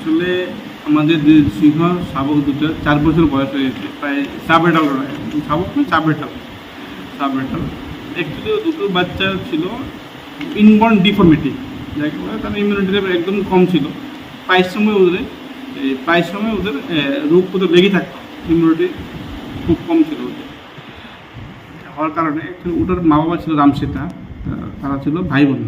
আসলে আমাদের যে সিংহ, শাবক দুটো চার বছর বয়স হয়েছে প্রায় সাবেটাল শাবক না চাবেটাল সাবেটাল অ্যাকচুয়ালি দুটো বাচ্চা ছিল ইনবর্ন ডিফর্মিটি যাকে বলে তার ইমিউনিটি একদম কম ছিল। প্রায় সময় ওদের প্রায় সময় ওদের রোগ প্রতিরোধ লেগে থাকতো। ইমিউনিটি খুব কম ছিল ওদের। হওয়ার কারণে ওটার মা বাবা ছিল রামসীতা তারা ছিল ভাই বোন।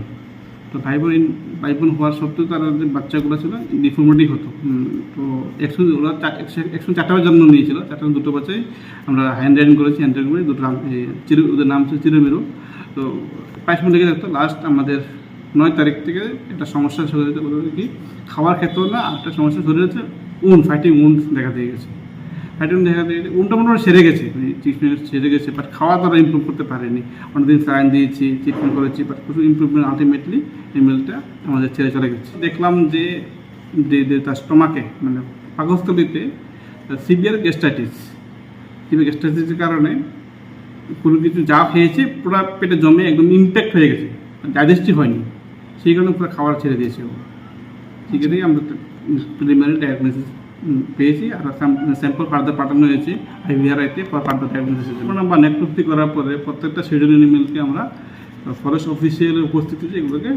তো ভাই বোন ভাই বোন হওয়ার সত্ত্বেও তারা যে বাচ্চাগুলো ছিল ডিফর্মিটি হতো। তো একশো ওরা চা- একশো- একশো চারটা জন্ম নিয়েছিল। চারটা দুটো বাচ্চাই আমরা হ্যান্ড রাইডিং করেছি হ্যান্ড রাইডিং করে দুটো চিরু ওদের নাম ছিল চিরমেরু। তো প্রায় সময় লেগে থাকতো। লাস্ট আমাদের নয় তারিখ থেকে একটা সমস্যা শুরু হয়েছে কি? খাওয়ার ক্ষেত্রেও না একটা সমস্যা শুরু হয়েছে উন ফাইটিং উন দেখা দিয়ে গেছে। ফাইটিং দেখা দিয়ে গেছে উনটা মোটামুটি সেরে গেছে ট্রিটমেন্ট সেরে গেছে বাট খাওয়া তারা ইমপ্রুভ করতে পারেনি। অনেকদিন সাইন দিয়েছি ট্রিটমেন্ট করেছি বাট কিছু ইমপ্রুভমেন্ট আলটিমেটলি এমএলটা আমাদের ছেড়ে চলে গেছে। দেখলাম যে যে তার স্টোমাকে মানে পাকস্থলিতে সিভিয়ার গ্যাস্ট্রাইটিস সিভিয়ার গ্যাস্ট্রাইটিসের কারণে কোনো কিছু যা খেয়েছে, পুরো পেটে জমে একদম ইম্প্যাক্ট হয়ে গেছে ডাইজেস্টিভ হয়নি। সেই কারণে পুরো খাবার ছেড়ে দিয়েছে ও। সেক্ষেত্রেই আমরা প্রিলিমিনারি ডায়াগনোসিস পেয়েছি আর স্যাম্পল ফার্দার পাঠানো হয়েছে আইভিআরআইতে ফার্দার ডায়াগনোসিস নাম্বার নেটভর্তি করার পরে প্রত্যেকটা শিডিউল এনিমেলকে আমরা ফরেস্ট অফিসিয়ালের উপস্থিতিতে এগুলোকে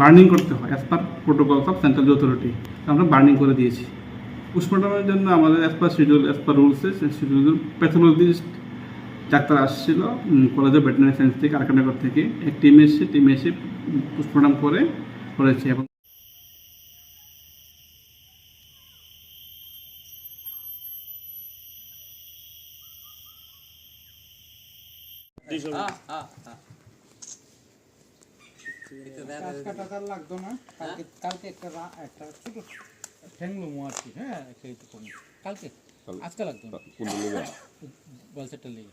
বার্নিং করতে হয় as per protocols of central authority আমরা বার্নিং করে দিয়েছি। পোস্টমর্টমের জন্য আমাদের as per schedule as per রুলসে schedule pathologist doctor আসছিল কলেজ অফ ভেটেনারি সায়েন্স থেকে আরকানগর থেকে। এক টিম এসে টিম এসে পোস্টমর্টম করে করেছে এবং লাগতো না? কালকে কালকে একটা রা- একটা ছোট ঠ্যাংলো আর কি হ্যাঁ কালকে? আজকে লাগতো না? বলছে একটা লেগে